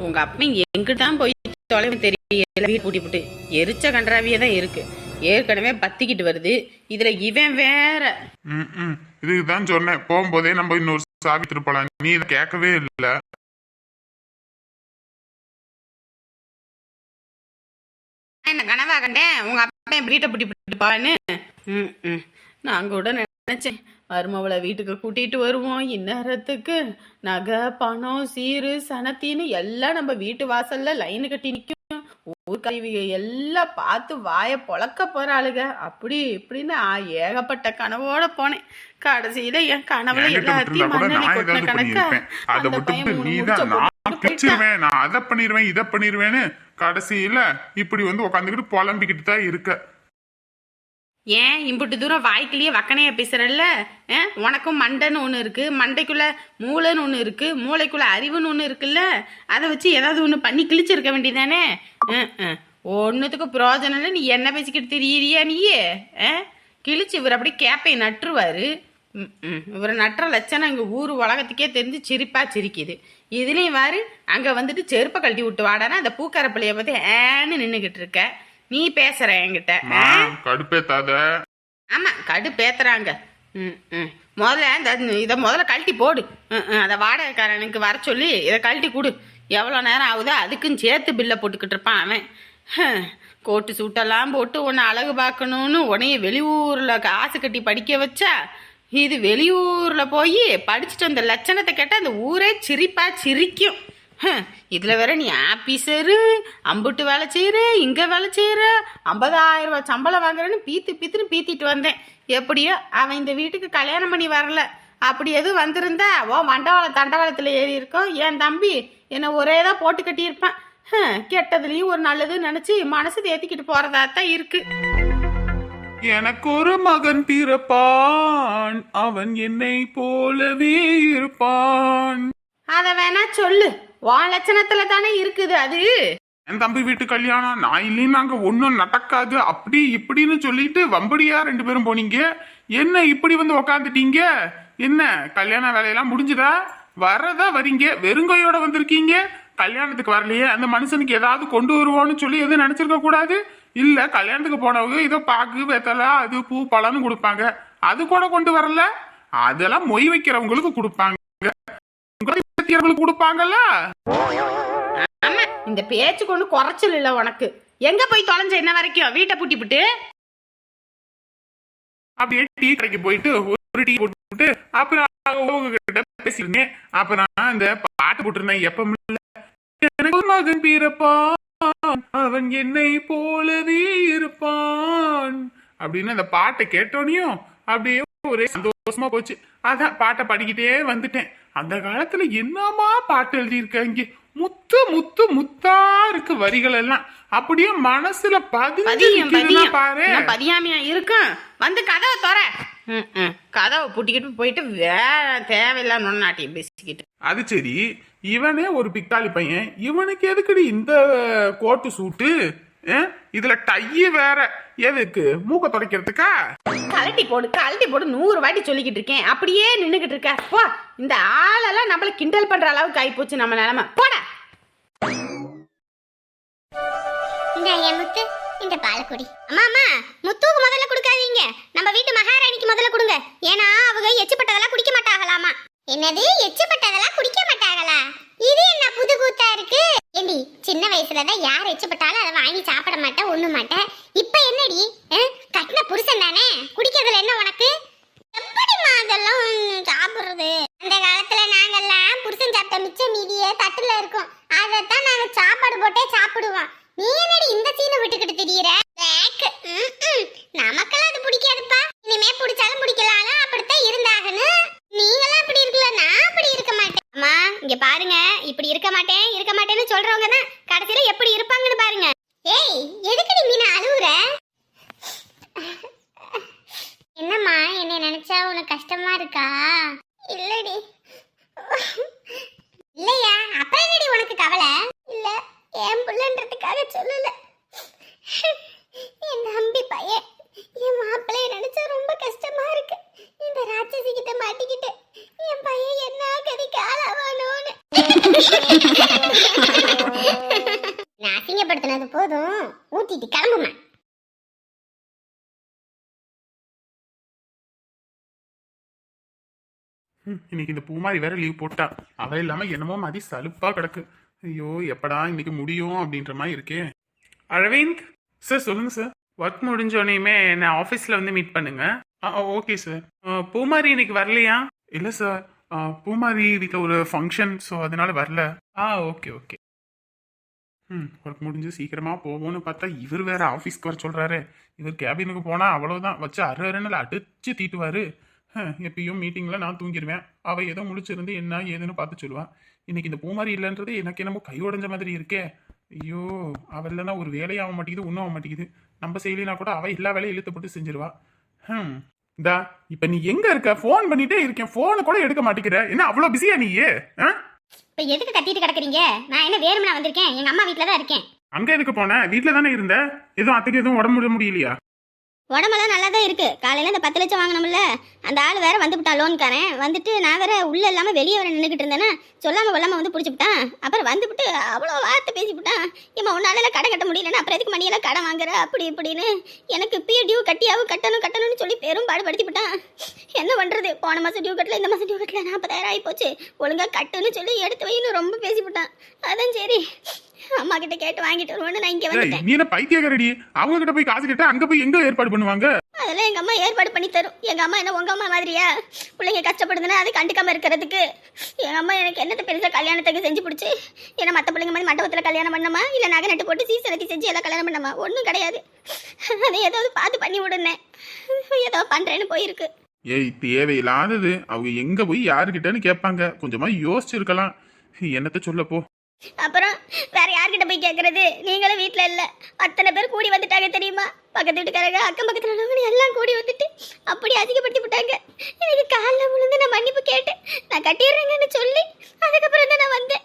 உங்க அப்பன் எங்கிட்டு தான் போய் தொலைவு தெரியல. வீட்டு பூட்டி போட்டு எரிச்ச கன்றாவியே தான் இருக்கு. ஏற்கனவே பத்திக்கிட்டு வருது. இதுல இவன் வேற. இதுக்கு தான் சொன்னேன். போகும்போதே நம்ம இன்னொரு சாவி திருப்பலாம் நீ இதை கேட்கவே இல்லை. என்ன கனவா கண்டேன்? உங்க அப்பன் வீட்டை ம் ம். நான் கூட நினைச்சேன். மருமவளை வீட்டுக்கு கூட்டிட்டு வருவோம். இந்நேரத்துக்கு நகை பணம் சீரு சனத்தின்னு எல்லாம் நம்ம வீட்டு வாசல்ல லைனு கட்டி நிற்கும் ஊர்க்கறிவிக எல்லாம் பார்த்து வாயை பொளக்க போறாளுக. அப்படி இப்படின்னு ஏகப்பட்ட கனவோட போனேன். கடைசியில என் கனவுல எல்லாத்தையும் மண்ணெண்ணி கணக்கா அதை நீ தான் நான் நான் அதை பண்ணிடுவேன் இதை பண்ணிடுவேன்னு கடைசியில இப்படி வந்து உட்காந்துக்கிட்டு புலம்பிக்கிட்டு தான் இருக்க. ஏன் இம்புட்டு தூரம் வாய்க்கிலேயே வக்கனையா பேசுறல்ல? ஆ, உனக்கும் மண்டைன்னு ஒன்று இருக்கு மண்டைக்குள்ள மூளைன்னு ஒன்று இருக்கு மூளைக்குள்ள அறிவுன்னு ஒன்று இருக்குல்ல? அதை வச்சு ஏதாவது ஒன்று பண்ணி கிழிச்சிருக்க வேண்டியதானே? ஒன்றுத்துக்கு பிரயோஜனம் இல்லை நீ என்ன பேசிக்கிட்டு தெரியறியா நீயே? ஆ? கிழிச்சு இவர் அப்படி கேப்பை நட்டுருவாரு. ம், இவர் நட்டுற லட்சணம் இங்கே ஊர் உலகத்துக்கே தெரிஞ்சு சிரிப்பா சிரிக்குது. இதுலேயும் வாரு அங்கே வந்துட்டு செருப்பை கழட்டி விட்டு வாடானா அந்த பூக்கார பிள்ளைய பார்த்து ஏன்னு நின்றுக்கிட்டு இருக்க. நீ பேசுற என்கிட்ட கடுப்பேத்தாத. ஆமா கடு பேத்துறாங்க ம் ம். முதல்ல இந்த இதை முதல்ல கழட்டி போடு. அதை வாடகைக்காரனுக்கு வர சொல்லி இதை கழட்டி கொடு. எவ்வளோ நேரம் ஆகுதோ அதுக்கும் சேர்த்து பில்லை போட்டுக்கிட்டு இருப்பான் அவன். கோட்டு சூட்டெல்லாம் போட்டு உன்னை அழகு பார்க்கணும்னு உன்னைய வெளியூரில் காசு கட்டி படிக்க வச்சா இது வெளியூரில் போய் படிச்சுட்டு வந்த லட்சணத்தை கேட்டால் அந்த ஊரே சிரிப்பா சிரிக்கும். இதுல வேற நீ ஆபீசரு அம்புட்டு வேலை செய்யற இங்க வேலை செய்யற ஐம்பதாயிரம் ரூபாய் சம்பளம் வாங்குறேன்னு பீத்து பீத்துன்னு பீத்திட்டு வந்தேன். எப்படியோ அவன் இந்த வீட்டுக்கு கல்யாணம் பண்ணி வரல. அப்படி எதுவும் வந்திருந்தா ஓ மண்டவாளம் தண்டவாளத்தில் ஏறி இருக்கோம். என் தம்பி? என்னை ஒரே தான் போட்டு கட்டியிருப்பான். கெட்டதுலயும் ஒரு நல்லது நினைச்சு மனசு தேத்திக்கிட்டு போறதா தான் இருக்கு. எனக்கு ஒரு மகன் பிறப்பான். அவன் என்னை போலவே இருப்பான். அதை வேணா சொல்லு. வா லட்சணத்துல தானே இருக்குது அது. என் தம்பி வீட்டு கல்யாணம் நான் இல்லைன்னு நாங்க ஒன்றும் நடக்காது. அப்படி இப்படின்னு சொல்லிட்டு வம்படியா ரெண்டு பேரும் போனீங்க. என்ன இப்படி வந்து உக்காந்துட்டீங்க? என்ன கல்யாண வேலையெல்லாம் முடிஞ்சுதா? வரதா வரீங்க? வெறுங்கையோட வந்திருக்கீங்க? கல்யாணத்துக்கு வரலையே அந்த மனுஷனுக்கு ஏதாவது கொண்டு வருவோன்னு சொல்லி எதுவும் நினைச்சிருக்க கூடாது? இல்ல கல்யாணத்துக்கு போனவங்க ஏதோ பாக்கு வெத்தலை அது பூ பழம்னு கொடுப்பாங்க. அது கூட கொண்டு வரல? அதெல்லாம் மொய் வைக்கிறவங்களுக்கு கொடுப்பாங்க. உங்களுக்கு கொடுப்பாங்கல்ல? ஆமா இந்த பேச்சு கொண்டு குறைச்சல் இல்ல உனக்கு. எங்க போய் தொலைஞ்ச என்ன வரைக்கும்? வீட்டை பூட்டி விட்டு அப்படியே டீ கடைக்கு போயிட்டு ஒரு டீ போட்டு அப்புறம் உங்ககிட்ட பேசியிருந்தேன். அப்புறம் அந்த பாட்டு போட்டிருந்தேன் எப்ப எனக்கு மகன் பிறப்பான். அவன் என்னை போலவே இருப்பான். அப்படின்னு அந்த பாட்டை கேட்டோனையும் அப்படியே ஒரே சந்தோஷமா. போச்சு. அதான் பாட்டை படிக்கிட்டே வந்துட்டேன். அந்த காலத்துல என்னமா பாட்டு எழுதியிருக்காங்க முத்து முத்து முத்தா இருக்கு வரிகள் எல்லாம் அப்படியே மனசுல பதியம் பாரு. பதியாமையா இருக்கும் வந்து கதவை தோற. கதவை பூட்டிக்கிட்டு போயிட்டு வேற தேவையில்லாம நொன்னாட்டியம் பேசிக்கிட்டு. அது சரி. இவனே ஒரு பிக்காளி பையன். இவனுக்கு எதுக்குடி இந்த கோட்டு சூட்டு? இதுல டைய வேற. எதுக்கு? மூக்க துடைக்கிறதுக்கா? கழட்டி போடு கழட்டி போடு. நூறு வாட்டி சொல்லிக்கிட்டு இருக்கேன். அப்படியே நின்னுகிட்டு இருக்க. போ. இந்த ஆளெல்லாம் நம்மள கிண்டல் பண்ற அளவுக்கு ஆயிப்போச்சு நம்ம நிலைமை. போடா. இந்த என் முத்து இந்த பால் குடி அம்மா அம்மா முத்துவுக்கு முதல்ல கொடுக்காதீங்க. நம்ம வீட்டு மகாராணிக்கு முதல்ல கொடுங்க. ஏன்னா அவங்க எச்சுப்பட்டதெல்லாம் குடிக்க மாட்டாங்களாமா. என்னது எச்சப்பட்டதெல்லாம் குடிக்க மாட்டாங்களா இது என்ன புது கூத்தா இருக்கு? ஏண்டி சின்ன வயசுல தான் யார் எச்சப்பட்டாலும் அதை வாங்கி சாப்பிட மாட்டேன் ஒண்ணு மாட்டேன் இப்ப என்னடி அஹ், கட்டின புருஷன் தானே குடிக்கிறதுல என்ன உனக்கு எப்படிம்மா அதெல்லாம் சாப்பிடுறது அந்த காலத்துல நாங்கெல்லாம் புருஷன் சாப்பிட்ட மிச்ச மீதியே தட்டுல இருக்கும் அதைத்தான் நாங்க சாப்பாடு போட்டே சாப்பிடுவோம் நீ என்னடி இந்த சீனை விட்டுக்கிட்டு திரியற பேக் நமக்கெல்லாம் அது பிடிக்காதுப்பா இனிமே பிடிச்சாலும் பிடிக்கலாலும் அப்படித்தான் இருந்தாகணும் நீங்களாம் அப்படி இருக்கல நான் அப்படி இருக்க மாட்டேன் அம்மா இங்க பாருங்க இப்படி இருக்க மாட்டேன் இருக்க மாட்டேன்னு சொல்றவங்க தான் கடைசியில எப்படி இருப்பாங்கன்னு பாருங்க ஏய் எதுக்குடி மீனா அழுவுற என்னம்மா என்னை நினைச்சா கஷ்டமா இருக்கா? இல்லடி. இல்லையா? அப்புறம் என்னடி உனக்கு கவலை இல்ல என் புள்ளன்றதுக்காக சொல்லல என் தம்பி பையன் என் மாப்பிள்ளைய நினைச்சா ரொம்ப கஷ்டமா இருக்கு இந்த ராட்சசி கிட்ட மாட்டிக்கிட்டு என் பையன் என்ன கதிக்கு ஆளாவானோன்னு போதும் ஊத்திட்டு கிளம்புமா ம், இன்னைக்கு இந்த பூமாரி வேற லீவ் போட்டா. அவ இல்லாம என்னமோ மாதிரி சலுப்பா கிடக்கு. ஐயோ எப்படா இன்னைக்கு முடியும் அப்படின்ற மாதிரி இருக்கே. அரவிந்த் சார் சொல்லுங்க சார் ஒர்க் முடிஞ்சோடனையுமே என்ன ஆஃபீஸில் வந்து மீட் பண்ணுங்க. ஆ ஓகே சார் பூமாரி இன்னைக்கு வரலையா? இல்லை சார் பூமாரி வீட்டில் ஒரு ஃபங்க்ஷன் ஸோ அதனால வரல. ஆ ஓகே ஓகே ம் ஒர்க் முடிஞ்சு சீக்கிரமாக போவோம்னு பார்த்தா இவர் வேற ஆஃபீஸ்க்கு வர சொல்கிறாரு இவர் கேபினுக்கு போனால் அவ்வளோதான் வச்சு அரை அரைநில அடிச்சு தீட்டுவார். எப்பயும் மீட்டிங்ல நான் தூங்கிடுவேன் அவ ஏதோ முழிச்சிருந்து என்ன ஏதுன்னு பார்த்து சொல்லுவா. இன்னைக்கு இந்த பூமாரி இல்லைன்றது எனக்கு என்னமோ கை உடைஞ்ச மாதிரி இருக்கே. ஐயோ அவ இல்லைன்னா ஒரு வேலையும் ஆக மாட்டேங்குது ஒன்றும் ஆக மாட்டேங்குது. நம்ம செய்யலைனா கூட அவ எல்லா வேலையும் இழுத்து போட்டு செஞ்சிருவா. ஹம் இந்தா இப்ப நீ எங்க இருக்க? ஃபோன் பண்ணிட்டே இருக்கேன். போனை கூட எடுக்க மாட்டேங்கிற. என்ன அவ்வளோ பிஸியா நீ ஆ? இப்ப எதுக்கு கத்திட்டு கிடக்குறீங்க? நான் என்ன வேணும்னா வந்திருக்கேன். எங்க அம்மா வீட்ல தான் இருக்கேன். அங்க எதுக்கு போன? வீட்டில் தானே இருந்த? எதுவும் அத்தைக்கு எதுவும் உடம்பு முடியலையா? உடம்பெல்லாம் நல்லா தான் இருக்குது காலையில் இந்த பத்து லட்சம் வாங்கினோம்ல அந்த ஆள் வேற வந்து விட்டான் லோன்காரன் வந்துட்டு நான் வேற உள்ளே இல்லாமல் வெளியே வர நின்றுக்கிட்டு இருந்தேன்னா சொல்லாமல் கொள்ளாமல் வந்து பிடிச்சிவிட்டான் அப்புறம் வந்துவிட்டு அவ்வளோ வார்த்தை பேசி விட்டான் இம்மா உன்னால கடன் கட்ட முடியலன்னா அப்புறம் எதுக்கு மணியெல்லாம் கடன் வாங்குற? அப்படி இப்படின்னு எனக்கு இப்பயே டியூ கட்டியாவும் கட்டணும் கட்டணும்னு சொல்லி பெரும் பாடுபடுத்தி விட்டான் என்ன பண்ணுறது போன மாதம் டியூ கட்டல இந்த மாதம் டியூ கட்டல நாற்பதாயிரம் ஆகி போச்சு. ஒழுங்காக கட்டுன்னு சொல்லி எடுத்து வைன்னு ரொம்ப பேசிவிட்டான் அதான் சரி. அம்மா கிட்ட கேட்டு வாங்கிட்டு வருவோன்னு நான் இங்க ஏய், வந்துட்டேன். நீ என்ன பைத்தியக்காரடி? அவங்க கிட்ட போய் காசு கேட்டா அங்க போய் எங்க ஏற்பாடு பண்ணுவாங்க? அதெல்லாம் எங்க அம்மா ஏற்பாடு பண்ணி தரும். எங்க அம்மா என்ன உங்க அம்மா மாதிரியா? பிள்ளைங்க கஷ்டப்படுதுன்னா அது கண்டுக்காம இருக்கிறதுக்கு. எங்க அம்மா எனக்கு என்னத்த பெருசா கல்யாணத்துக்கு செஞ்சு பிடிச்சி? ஏன்னா மற்ற பிள்ளைங்க மாதிரி மண்டபத்துல கல்யாணம் பண்ணமா இல்ல நகை நட்டு போட்டு சீசனத்தி செஞ்சு எல்லாம் கல்யாணம் பண்ணமா ஒன்றும் கிடையாது. அதை ஏதாவது பார்த்து பண்ணி விடுனேன். ஏதோ பண்றேன்னு போயிருக்கு. ஏய் தேவையில்லாதது. அவங்க எங்க போய் யாருக்கிட்டன்னு கேட்பாங்க. கொஞ்சமா யோசிச்சிருக்கலாம். என்னத்த சொல்ல போ. அப்புறம் வேற யார்கிட்ட போய் கேட்கறது நீங்களும் வீட்டில் இல்ல. அத்தனை பேர் கூடி வந்துட்டாங்க தெரியுமா? பக்கத்து வீட்டுக்காரங்க அக்கம் பக்கத்துல உள்ளவங்க எல்லாம் கூடி வந்துட்டு அப்படி அதிகப்படுத்தி விட்டாங்க. எனக்கு காலில் விழுந்து நான் மன்னிப்பு கேட்டேன் நான் கட்டிடுறேங்கன்னு சொல்லி அதுக்கப்புறம் தான் நான் வந்தேன்.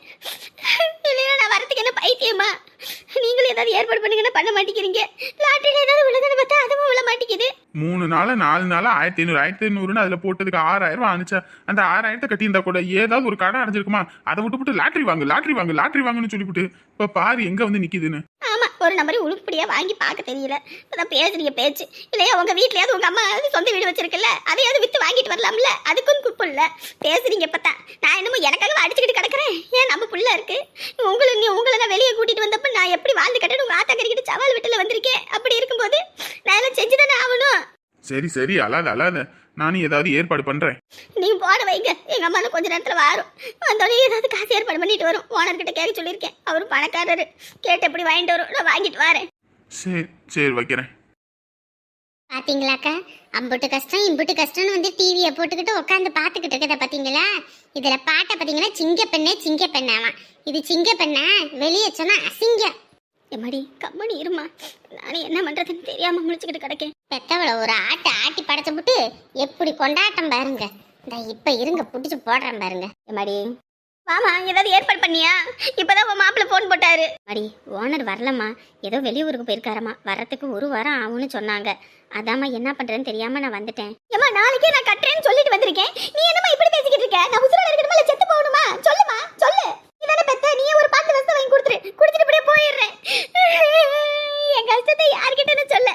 இல்லைன்னா நான் வரத்துக்கு என்ன பைத்தியமா? நீங்களும் ஏதாவது ஏற்பாடு பண்ணுங்கன்னா பண்ண மாட்டேங்கிறீங்க லாட்டரியில் ஏதாவது விழுதுன்னு பார்த்தா அதுவும் விழ மாட்டேங்குது மூணு நாள் நாலு நாள் ஆயிரத்தி ஐநூறு ஆயிரத்தி ஐநூறுன்னு அதில் போட்டதுக்கு ஆறாயிரம் ரூபா அனுச்சா அந்த ஆறாயிரத்தை கட்டியிருந்தா கூட ஏதாவது ஒரு கடை அடைஞ்சிருக்குமா? அதை விட்டு விட்டு லாட்டரி வாங்கு லாட்ரி வாங்கு லாட்ரி வாங்குன்னு சொல்லிவிட்டு இப்போ பாரு எங்கே வந்து நிக்குதுன்னு. ஆமா ஒரு நம்பரை உருப்படியா வாங்கி பார்க்க தெரியல. இப்போதான் பேசுறீங்க பேச்சு. இல்லையா உங்கள் வீட்லையாவது உங்கள் அம்மா சொந்த வீடு வச்சிருக்குல்ல அதையாவது வித்து வாங்கிட்டு வரலாம்ல? அதுக்கும் குப்பு இல்ல பேசுறீங்க தான் நான் என்னமோ எனக்காக அடிச்சுக்கிட்டு கிடக்குறேன்? ஏன் நம்ம புள்ள இருக்கு? உங்களை நீ உங்களை நான் வெளியே கூட்டிட்டு வந்தப்ப நான் எப்படி வாழ்ந்து கட்டணும் உங்கள் ஆத்தா கறிக்கிட்டு சவால் வீட்டில் வந்திருக்கேன். அப்படி இருக்கும்போது நான் எல்லாம் செஞ்சு தானே ஆகணும்? சரி சரி அழாத அழாத. நானும் ஏதாவது ஏற்பாடு பண்றேன். நீங்க போன வைங்க. எங்க அம்மா கொஞ்ச நேரத்துல வரும். வந்தோடனே ஏதாவது காசு ஏற்பாடு பண்ணிட்டு வரும். ஓனர்கிட்ட கேட்க சொல்லியிருக்கேன். அவரும் பணக்காரரு. கேட்டு எப்படி வாங்கிட்டு வரும். நான் வாங்கிட்டு வரேன். சரி சரி வைக்கிறேன். பாத்தீங்களாக்கா? அம்புட்டு கஷ்டம் இம்புட்டு கஷ்டம்னு வந்து டிவியை போட்டுக்கிட்டு உட்காந்து பார்த்துக்கிட்டு இருக்கத பாத்தீங்களா? இதுல பாட்டை பாத்தீங்கன்னா சிங்க பெண்ணே சிங்க பெண்ணாமா இது சிங்க பெண்ணா வெளியே சொன்னா அசிங்கம். எம்மாடி கம்மனி இருமா நானே என்ன பண்றதுன்னு தெரியாம முடிச்சுக்கிட்டு கிடக்கேன். பெத்தவள ஒரு ஆட்டை ஆட்டி படைச்சு விட்டு எப்படி கொண்டாட்டம் பாருங்க. இந்த இப்ப இருங்க புடிச்சு போடுறேன் பாருங்க. எம்மாடி. வாமா ஏதாவது ஏற்பாடு பண்ணியா? இப்பதான் உன் மாப்பிள்ள ஃபோன் போட்டாரு. அடி ஓனர் வரலம்மா. ஏதோ வெளியூருக்கு போயிருக்காரம்மா. வரத்துக்கு ஒரு வாரம் ஆகும்னு சொன்னாங்க. அதாம்மா என்ன பண்றேன்னு தெரியாம நான் வந்துட்டேன். ஏமா நாளைக்கே நான் கட்டுறேன்னு சொல்லிட்டு வந்திருக்கேன். நீ என்னம்மா இப்படி பேசிக்கிட்டு இருக்க? நான் உசுரோட இருக்கணுமா இல்ல செத்து போகணுமா சொல்லுமா சொல்லு நீ தானே பெத்த நீயே ஒரு பாட்டு வசம் வாங்கி கொடுத்துரு குடிச்சிட்டு இப்படியே போயிடுறேன் என் கஷ்டத்தை யார்கிட்டன்னு சொல்ல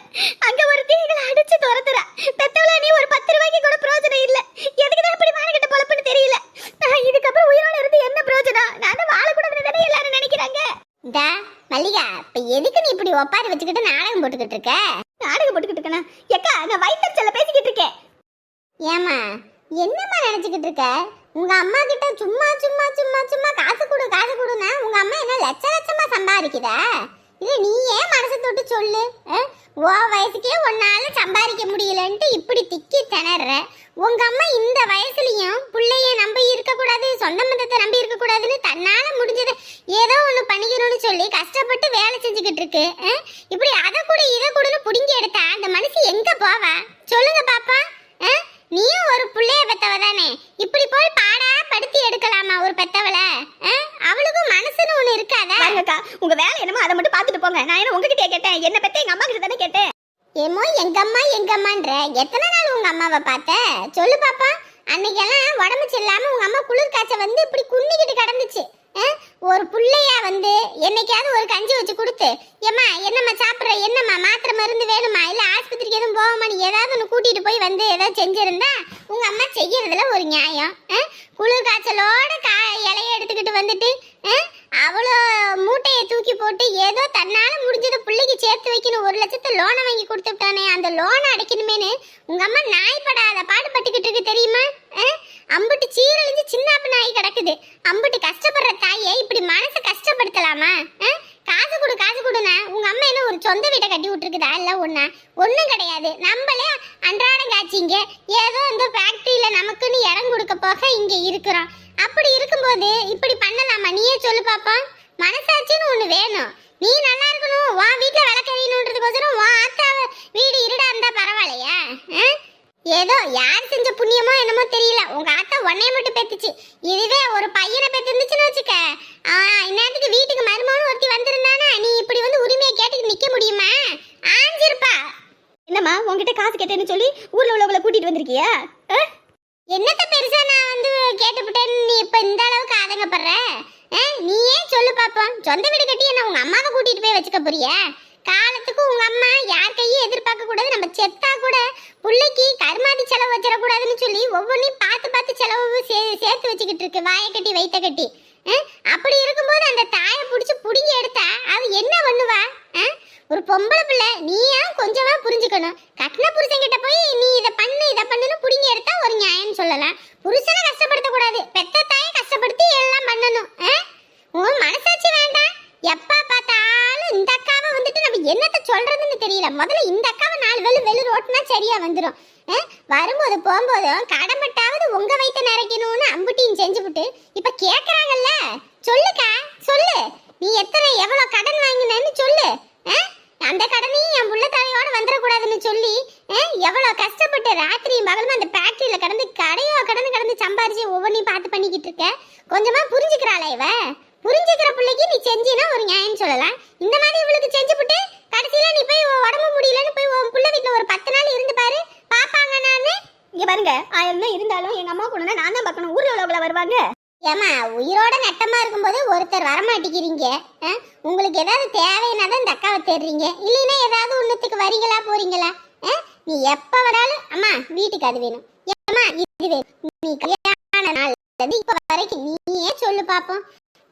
அங்க ஒரு தீகளை அடிச்சு துரத்துறா பெத்தவள நீ ஒரு பத்து ரூபாய்க்கு கூட பிரயோஜனம் இல்ல எதுக்கு தான் இப்படி வாங்கிட்ட பொழப்புன்னு தெரியல நான் இதுக்கப்புறம் உயிரோட இருந்து என்ன பிரயோஜனம் நான் தான் வாழக்கூடாதுன்னு தானே எல்லாரும் நினைக்கிறாங்க டா மல்லிகா இப்ப எதுக்கு நீ இப்படி ஒப்பாரி வச்சுக்கிட்டு நாடகம் போட்டுக்கிட்டு இருக்க? நாடகம் போட்டுக்கிட்டு இருக்கனா? ஏக்கா நான் வயிற்றுச்சல பேசிக்கிட்டு இருக்கேன். ஏமா என்னம்மா நினைச்சுக்கிட்டு இருக்க? உங்க அம்மா கிட்ட சும்மா சும்மா சும்மா சும்மா காசு கொடு காசு கொடுனா உங்க அம்மா என்ன லட்ச லட்சமா சம்பாதிக்குதா? இது நீ ஏன் தொட்டு சொல்லு? ஓ வயசுக்கே உன்னால சம்பாதிக்க முடியலன்ட்டு இப்படி திக்கி திணற உங்க அம்மா இந்த வயசுலயும் பிள்ளைய நம்பி இருக்க கூடாது சொந்த பந்தத்தை நம்பி இருக்க கூடாதுன்னு தன்னால முடிஞ்சதை ஏதோ ஒண்ணு பண்ணிக்கணும்னு சொல்லி கஷ்டப்பட்டு வேலை செஞ்சுக்கிட்டு இருக்கு. இப்படி அதை கூட இதை கூடன்னு புடுங்கி எடுத்தா அந்த மனுஷன் எங்க போவா? சொல்லுங்க பாப்பா. நீயும் ஒரு பிள்ளைய பெத்தவ தானே. இப்படி போய் பாடா படுத்தி எடுக்கலாமா? ஒரு பெத்த இருக்காதா உங்க வேலை என்னமோ அதை மட்டும் பார்த்துட்டு போங்க. நான் என்ன உங்ககிட்ட கேட்டேன்? என்ன பத்தி எங்க அம்மா கிட்ட தானே கேட்டேன்? ஏமோ எங்க அம்மா எங்க அம்மான்ற? எத்தனை நாள் உங்க அம்மாவை பார்த்த? சொல்லு பாப்பா. அன்னைக்கெல்லாம் உடம்பு சரியில்லாம உங்க அம்மா குளிர் காய்ச்ச வந்து இப்படி குன்னிக்கிட்டு கிடந்துச்சு. ஒரு புள்ளையா வந்து என்னைக்காவது ஒரு கஞ்சி வச்சு கொடுத்து ஏம்மா என்னம்மா சாப்பிட்ற? என்னம்மா மாத்திரை மருந்து வேணுமா? இல்ல ஆஸ்பத்திரிக்கு எதுவும் போகாம நீ ஏதாவது ஒன்று கூட்டிட்டு போய் வந்து ஏதாவது செஞ்சிருந்தா உங்க அம்மா செய்யறதுல ஒரு நியாயம். குளிர் காய்ச்ச கா இலைய எடுத்துக்கிட்டு வந்துட்டு ஆ? அவ்வளோ மூட்டையை தூக்கி போட்டு ஏதோ தன்னால முடிஞ்சது பிள்ளைக்கு சேர்த்து வைக்கணும் ஒரு லட்சத்தை லோனை வாங்கி கொடுத்துட்டானே அந்த லோனை அடைக்கணுமேனு உங்க அம்மா நாய்ப்படாத பாடுபட்டுக்கிட்டு இருக்கு தெரியுமா ஆ? அம்புட்டு சீரழிஞ்சு சின்னாப்பு நாய் கிடக்குது அம்புட்டு கஷ்டப்படுற தாயை இப்படி மனசை கஷ்டப்படுத்தலாமா ஆ? காசு கொடு காசு கொடுனா உங்க அம்மா என்ன ஒரு சொந்த வீட்டை கட்டி விட்டுருக்குதா இல்ல ஒண்ணா ஒண்ணும் கிடையாது நம்மளே அன்றாடம் காய்ச்சிங்க ஏதோ இந்த ஃபேக்டரியில நமக்குன்னு இடம் கொடுக்க போக இங்க இருக்கிறோம் போகுது. இப்படி பண்ணலாமா? நீயே சொல்லு பாப்பா. மனசாட்சின்னு ஒண்ணு வேணும். நீ நல்லா இருக்கணும். வா வீட்டுல விளக்கறியணுன்றதுக்கோசரம் உன் ஆத்தா வீடு இருடா இருந்தா பரவாயில்லையா? ஆ? ஏதோ யார் செஞ்ச புண்ணியமோ என்னமோ தெரியல. உங்க ஆத்தா உன்னைய மட்டும் பெத்துச்சு. இதுவே ஒரு பையனை பெத்திருந்துச்சுன்னு வச்சுக்க. இந்நேரத்துக்கு வீட்டுக்கு மருமகன் ஒருத்தி வந்திருந்தானா? நீ இப்படி வந்து உரிமையை கேட்டுட்டு நிக்க முடியுமா? ஆஞ்சிருப்பா. என்னம்மா உங்ககிட்ட காசு கேட்டேன்னு சொல்லி ஊர்ல உள்ளவங்களை கூட்டிட்டு வந்திருக்கியா? என்னத்த பெருசா நான் வந்து கேட்டுவிட்டேன்னு நீ இப்ப இந்த அளவுக்கு ஆதங்கப்படுற? ஆ, நீ ஏன் சொல்லு பாப்போம். சொந்த வீடு கட்டி என்ன உங்க அம்மாவை கூட்டிட்டு போய் வச்சுக்க போறியா? காலத்துக்கு உங்க அம்மா யார் கையும் எதிர்பார்க்க கூடாது. நம்ம செத்தா கூட பிள்ளைக்கு கருமாதி செலவு வச்சிடக்கூடாதுன்னு சொல்லி ஒவ்வொன்றையும் பார்த்து பார்த்து செலவு சே- சேர்த்து வச்சுக்கிட்டு இருக்கு. வாயை கட்டி வைத்த கட்டி. ஆ, அப்படி இருக்கும்போது அந்த தாயை பிடிச்சி பிடிங்கி எடுத்தா அவ என்ன பண்ணுவா? ஆ? ஒரு பொம்பளை பிள்ளை நீயா கொஞ்சமா புரிஞ்சுக்கணும்? கட்டின புருஷன்கிட்ட போய் நீ இதை பண்ணு இதை பண்ணுன்னு புடுங்கி எடுத்தா ஒரு நியாயம் சொல்லலாம். புருஷனை கஷ்டப்படுத்த கூடாது பெத்த தாயை கஷ்டப்படுத்தி எல்லாம் பண்ணணும் ஆ? உன் மனசாட்சி வேண்டாம். எப்பா பார்த்தாலும் இந்த அக்காவை வந்துட்டு நம்ம என்னத்த சொல்றதுன்னு தெரியல. முதல்ல இந்த அக்காவை நாலு வெளு வெளு ரோட்டுனா சரியா வந்துடும் வரும்போது போகும்போதும் கடமட்டாவது உங்க வயிற்று நிறைக்கணும்னு அம்புட்டியும் செஞ்சுவிட்டு இப்ப கேக்குறாங்கல்ல. சொல்லுக்கா சொல்லு. நீ எத்தனை எவ்வளவு கடன் வாங்கினேன்னு சொல்லு ஆ? அந்த கடனையும் என் புள்ள தலையோட வந்துடக்கூடாதுன்னு சொல்லி எவ்வளோ எவ்வளவு கஷ்டப்பட்டு ராத்திரியும் பகலுமா அந்த ஃபேக்டரியில கடந்து கடையோ கடந்து கடந்து சம்பாரிச்சு ஒவ்வொன்றையும் பார்த்து பண்ணிக்கிட்டு இருக்க? கொஞ்சமா புரிஞ்சுக்கிறாளா இவ? புரிஞ்சுக்கிற பிள்ளைக்கு நீ செஞ்சினா ஒரு நியாயம் சொல்லலாம். இந்த மாதிரி இவளுக்கு செஞ்சுப்புட்டு கடைசியில நீ போய் உடம்பு முடியலன்னு போய் உன் புள்ள வீட்டில் ஒரு பத்து நாள் இருந்து பாரு. பாப்பாங்க நானு. இங்கே பாருங்க. ஆயிரம் தான் இருந்தாலும் எங்க அம்மா கொண்டு நான் தான் பார்க்கணும். ஊரில் உள்ளவங்கள வருவாங்க. ஏமா உயிரோட நட்டமா இருக்கும்போது ஒருத்தர் வரமாட்டேங்கிறீங்க? ஆ? உங்களுக்கு ஏதாவது தேவைன்னா தான் இந்த அக்காவை தேடுறீங்க. இல்லைன்னா ஏதாவது ஒன்றுத்துக்கு வரீங்களா போறீங்களா? ஆ? நீ எப்ப வராலும் அம்மா வீட்டுக்கு அது வேணும். ஏமா இது வேணும் நீ கல்யாண நாள் இப்போ இப்ப வரைக்கும் நீயே சொல்லு பார்ப்போம்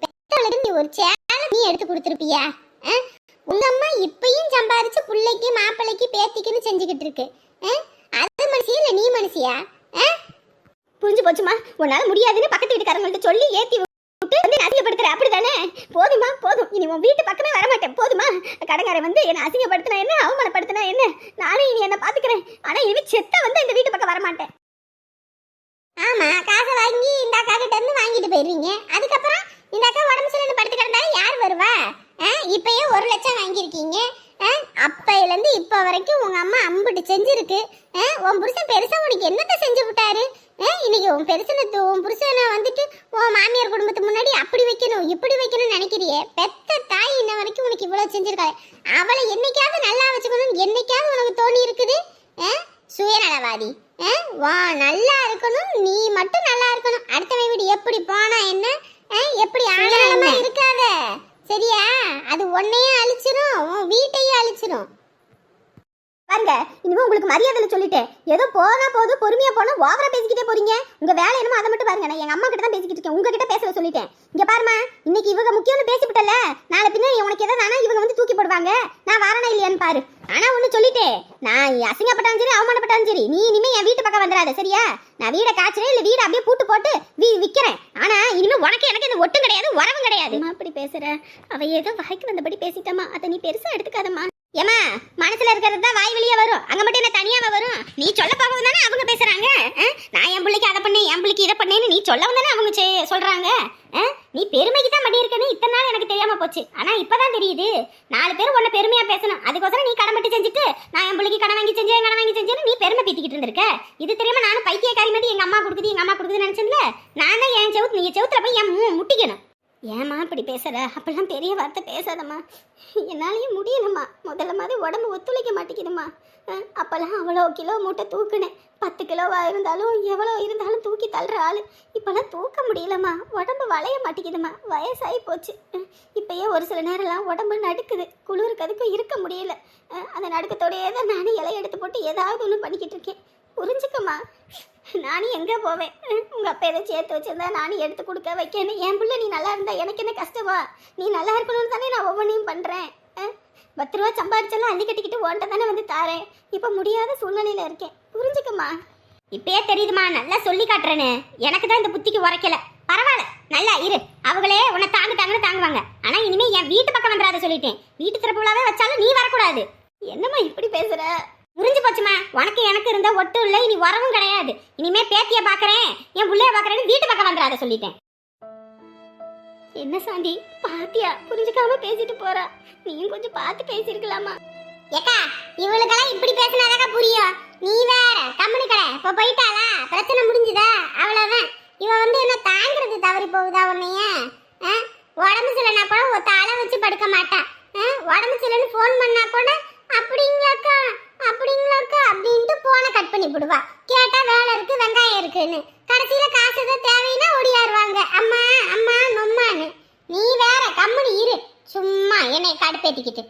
பெற்றவளுக்கு நீ ஒரு சேலை நீ எடுத்து கொடுத்துருப்பியா? ஆ? உங்க அம்மா இப்பயும் சம்பாதிச்சு பிள்ளைக்கு மாப்பிள்ளைக்கு பேத்திக்குன்னு செஞ்சுக்கிட்டு இருக்கு. அது மனுஷியா இல்லை நீ மனுஷியா ஆ? புரிஞ்சு போச்சுமா? உன்னால முடியாதுன்னு பக்கத்து வீட்டுக்காரங்கள்ட்ட சொல்லி ஏத்தி விட்டு வந்து அசிங்கப்படுத்துற. அப்படிதானே போதுமா போதும். இனி உன் வீட்டு பக்கமே வரமாட்டேன். போதுமா? கடங்காரன் வந்து என்ன அசிங்கப்படுத்தினா என்ன? அவமானப்படுத்தினா என்ன? நானே இனி என்ன பாத்துக்கிறேன். ஆனா இனி செத்த வந்து இந்த வீட்டு பக்கம் வரமாட்டேன். ஆமா காசை வாங்கி இந்த அக்கா கிட்ட இருந்து வாங்கிட்டு போயிடுறீங்க. அதுக்கப்புறம் இந்த அக்கா உடம்பு சரியில்லை படுத்து கிடந்தா யார் வருவா? ஆ, இப்பயே ஒரு லட்சம் வாங்கியிருக்கீங்க. ஆ, அப்பையில இருந்து இப்ப வரைக்கும் உங்க அம்மா அம்புட்டு செஞ்சிருக்கு. உன் புருஷன் பெருசா உனக்கு என்னத்த செஞ்சு விட்டாரு? இன்னைக்கு உன் பெருசனை து- உன் புருஷனை வந்துட்டு உன் மாமியார் குடும்பத்துக்கு முன்னாடி அப்படி வைக்கணும் இப்படி வைக்கணும்னு நினைக்கிறியே? பெத்த தாய் இன்ன வரைக்கும் உனக்கு இவ்வளவு செஞ்சிருக்காரு அவளை என்னைக்காவது நல்லா வச்சுக்கணும்னு என்னைக்காவது உனக்கு தோணி இருக்குது? சுயநலவாதி? வா நல்லா இருக்கணும் நீ மட்டும் நல்லா இருக்கணும். அடுத்தவன் வீடு எப்படி போனா என்ன? எப்படி ஆனந்தமா இருக்காத? சரியா? அது உன்னையும் அழிச்சிரும் உன் வீட்டையும் அழிச்சிரும். பாருங்க இனிமே உங்களுக்கு மரியாதை சொல்லிட்டேன் ஏதோ போனா போதும் பொறுமையா போனா ஓவரா பேசிக்கிட்டே போறீங்க. உங்க வேலை என்னமோ அதை மட்டும் பாருங்க நான் எங்க அம்மா கிட்ட தான் பேசிக்கிட்டு இருக்கேன். உங்ககிட்ட பேசல சொல்லிட்டேன். இங்க பாருமா இன்னைக்கு இவங்க முக்கியம்னு பேசிவிட்டல நாளை பின்ன உனக்கு எதாவது ஆனா இவங்க வந்து தூக்கி போடுவாங்க. நான் வரணும் இல்லையான்னு பாரு. ஆனா ஒண்ணு சொல்லிட்டேன் நான் அசிங்கப்பட்டாலும் சரி அவமானப்பட்டாலும் சரி நீ இனிமே என் வீட்டு பக்கம் வந்துடாத சரியா? நான் வீடை காய்ச்சறேன் இல்ல வீடை அப்படியே பூட்டு போட்டு வீ விக்கிறேன். ஆனா இனிமே உனக்கு எனக்கு இந்த ஒட்டும் கிடையாது உறவும் கிடையாது. அப்படி பேசுற. அவ ஏதோ வாய்க்கு வந்தபடி பேசிட்டமா அதை நீ பெருசா எடுத்துக்காதம்மா. ஏமா மனசுல இருக்கிறது தான் வாய் வெளியே வரும். அங்க மட்டும் என்ன தனியாம வரும்? நீ சொல்ல போகவும் தானே அவங்க பேசுறாங்க? ஆ? நான் என் பிள்ளைக்கு அதை பண்ணேன் என் பிள்ளைக்கு இதை பண்ணேன்னு நீ சொல்லவும் தானே அவங்க செ- சொல்றாங்க? நீ பெருமைக்கு தான் பண்ணியிருக்கன்னு இத்தனை நாள் எனக்கு தெரியாம போச்சு. ஆனா இப்பதான் தெரியுது. நாலு பேர் உன்னை பெருமையா பேசணும். அதுக்கோசரம் நீ கடன் மட்டும் செஞ்சுட்டு நான் என் பிள்ளைக்கு கடன் வாங்கி செஞ்சேன் கடன் வாங்கி செஞ்சேன்னு நீ பெருமை பீத்திக்கிட்டு இருந்திருக்க. இது தெரியாம நானும் பைத்தியக்காரி மாதிரி எங்க அம்மா கொடுக்குது எங்க அம்மா கொடுக்குதுன்னு நினைச்சேன்ல? நான் தான் என் செவுத்து நீ செவுத்துல போய் என் மூ முட்டிக்கணும். ஏம்மா இப்படி பேசுற? அப்பெல்லாம் பெரிய வார்த்தை பேசாதம்மா. என்னாலையும் முடியலம்மா. முதல்ல மாதிரி உடம்பு ஒத்துழைக்க மாட்டேங்குதும்மா. அப்போல்லாம் அவ்வளோ கிலோ மூட்டை தூக்குனேன். பத்து கிலோவாக இருந்தாலும் எவ்வளோ இருந்தாலும் தூக்கி தள்ளுற ஆள். இப்போலாம் தூக்க முடியலம்மா. உடம்பு வளைய மாட்டேங்குதுமா வயசாகி போச்சு. இப்போயே ஒரு சில நேரம்லாம் உடம்பு நடுக்குது. குளிருக்கு அதுக்கும் இருக்க முடியல. அந்த நடுக்கத்தோடையே தான் நானே இலை எடுத்து போட்டு ஏதாவது ஒன்று பண்ணிக்கிட்டு இருக்கேன். புரிஞ்சுக்கம்மா. நானும் எங்கே போவேன்? உங்கள் அப்பா எதை சேர்த்து வச்சிருந்தா நானும் எடுத்து கொடுக்க வைக்கணும் என் பிள்ளை நீ நல்லா இருந்தா எனக்கு என்ன கஷ்டமா? நீ நல்லா இருக்கணும்னு தானே நான் ஒவ்வொன்றையும் பண்ணுறேன் பத்து ரூபா சம்பாரிச்சாலும் அள்ளி கட்டிக்கிட்டு ஓன்ட்ட தானே வந்து தாரேன். இப்போ முடியாத சூழ்நிலையில் இருக்கேன். புரிஞ்சுக்கம்மா. இப்பயே தெரியுதுமா நல்லா சொல்லி காட்டுறேன்னு. எனக்கு தான் இந்த புத்திக்கு உரைக்கல. பரவாயில்ல நல்லா இரு. அவங்களே உன்னை தாங்கு தாங்கன்னு தாங்குவாங்க. ஆனால் இனிமேல் என் வீட்டு பக்கம் வந்துடாத சொல்லிட்டேன். வீட்டு திறப்புலாவே வச்சாலும் நீ வரக்கூடாது. என்னம்மா இப்படி பேசுகிற புரிஞ்சு போச்சுமா உனக்கு எனக்கு இருந்த ஒட்டும் இல்லை இனி உறவும் கிடையாது. இனிமே பேத்திய பாக்குறேன். என் புள்ளைய பாக்குறேன்னு வீட்டு பக்கம் வந்துடாத சொல்லிட்டேன். என்ன சாந்தி? பாத்தியா? புரிஞ்சுக்காம பேசிட்டு போறா. நீயும் கொஞ்சம் பார்த்து பேசியிருக்கலாமா ஏக்கா இவளுக்கெல்லாம் இப்படி பேசினாதாக்கா புரியும். நீ வேற கம்பெனி கடை. இப்ப போயிட்டாளா? பிரச்சனை முடிஞ்சுதா? அவ்வளவுதான். இவ வந்து என்ன தாங்கிறது தவறி போகுதா உன்னைய? ஆ? உடம்பு சிலனா கூட ஒத்த அள வச்சு படுக்க மாட்டா. உடம்பு சிலன்னு ஃபோன் பண்ணா கூட அப்படிங்களாக்கா? அப்படிங்களாக்கா? அப்படின்ட்டு போனை கட் பண்ணி விடுவா கேட்டா வேலை இருக்கு வெங்காயம் இருக்குன்னு. கடைசியில காசு ஏதோ தேவைன்னா ஓடியாருவாங்க. அம்மா அம்மா நொம்மான்னு. நீ வேற கம்முனு இரு. சும்மா என்னை கடுப்பேத்திக்கிட்டு.